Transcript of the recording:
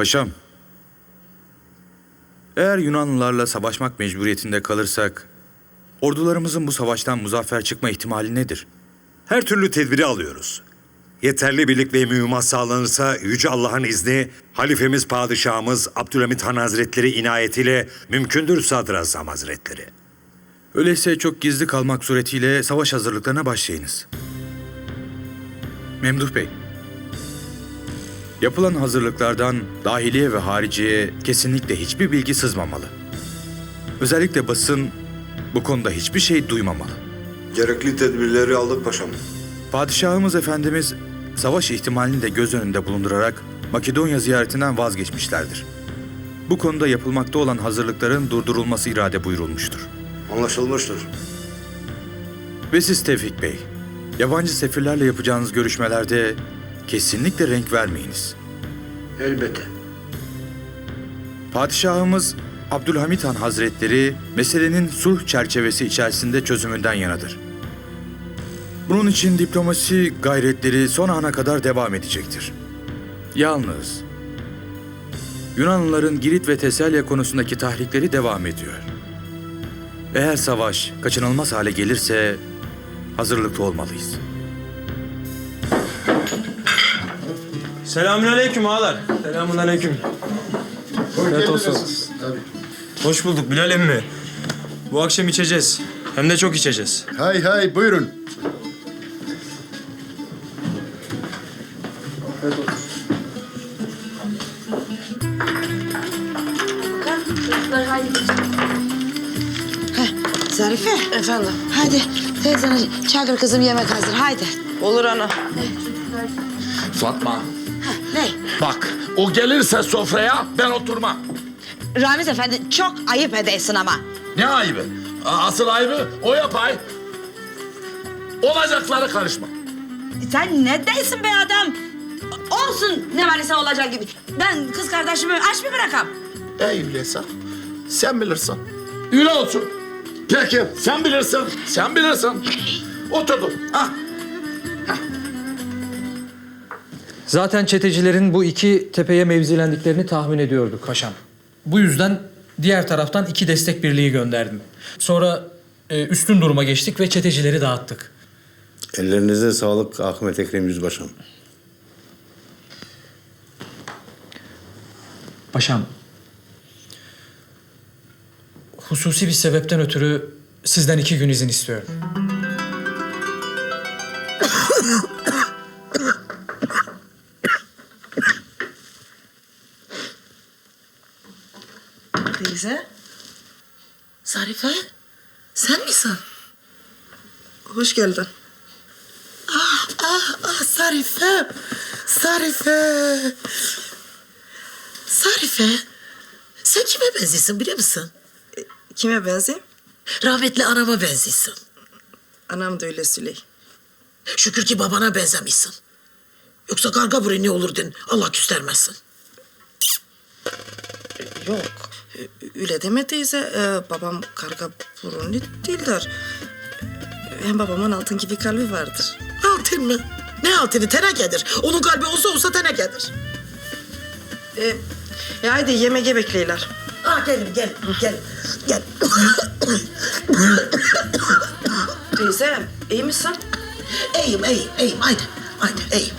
Paşam. Eğer Yunanlılarla savaşmak mecburiyetinde kalırsak, ordularımızın bu savaştan muzaffer çıkma ihtimali nedir? Her türlü tedbiri alıyoruz. Yeterli birlik ve mühimmat sağlanırsa Yüce Allah'ın izni, halifemiz padişahımız Abdülhamit Han Hazretleri inayetiyle mümkündür Sadrazam Hazretleri. Öyleyse çok gizli kalmak suretiyle savaş hazırlıklarına başlayınız. Memduh Bey. Yapılan hazırlıklardan dahiliye ve hariciye kesinlikle hiçbir bilgi sızmamalı. Özellikle basın bu konuda hiçbir şey duymamalı. Gerekli tedbirleri aldık paşam. Padişahımız Efendimiz savaş ihtimalini de göz önünde bulundurarak Makedonya ziyaretinden vazgeçmişlerdir. Bu konuda yapılmakta olan hazırlıkların durdurulması irade buyurulmuştur. Anlaşılmıştır. Ve siz Tevfik Bey, yabancı sefirlerle yapacağınız görüşmelerde kesinlikle renk vermeyiniz. Elbette. Padişahımız Abdülhamit Han Hazretleri meselenin sulh çerçevesi içerisinde çözümünden yanadır. Bunun için diplomasi gayretleri son ana kadar devam edecektir. Yalnız Yunanlıların Girit ve Teselya konusundaki tahrikleri devam ediyor. Eğer savaş kaçınılmaz hale gelirse hazırlıklı olmalıyız. Selamünaleyküm ağalar. Selamünaleyküm. Afiyet olsun. Hoş bulduk Bilal emmi. Bu akşam içeceğiz. Hem de çok içeceğiz. Hay hay buyurun. Zarife. Efendim. Hadi teyzene çağır kızım yemek hazır. Haydi. Olur ana. Fatma Ne? bak o gelirse sofraya ben oturmam. Ramiz efendi çok ayıp edersin ama. Ne ayıbı? Asıl ayıbı o yapay. Olacakları karışma. Sen ne değilsin be adam? Olsun ne var ise olacak gibi. Ben kız kardeşimi aç mı bırakam? Ey öyleyse sen bilirsin. Öyle olsun. Peki sen bilirsin. Sen bilirsin. Oturdum. Ah. Zaten çetecilerin bu iki tepeye mevzilendiklerini tahmin ediyorduk paşam. Bu yüzden diğer taraftan iki destek birliği gönderdim. Sonra e, üstün duruma geçtik ve çetecileri dağıttık. Ellerinize sağlık Ahmet Ekrem Yüzbaşım. Paşam, hususi bir sebepten ötürü sizden iki gün izin istiyorum. Teyze. Zarife. Sen misin? Hoş geldin. Ah ah ah Zarife. Zarife. Zarife. Sen kime benziyorsun biliyor musun? Kime benziyor? Rahmetli anama benziyorsun. Anam da öyle Süley. Şükür ki babana benzemişsin. Yoksa karga buraya ne olurdun Allah göstermesin. Yok. Öyle deme teyze. Ee, babam karga burunlu değildir. Hem babamın altın gibi kalbi vardır. Altın mı? Ne altını? Tenekedir. Onun kalbi olsa olsa tenekedir. Ee, e haydi yemeğe bekleyiler. Ah gelin gel gel gel. Teyze iyi misin? iyiyim iyiyim iyiyim haydi haydi iyiyim.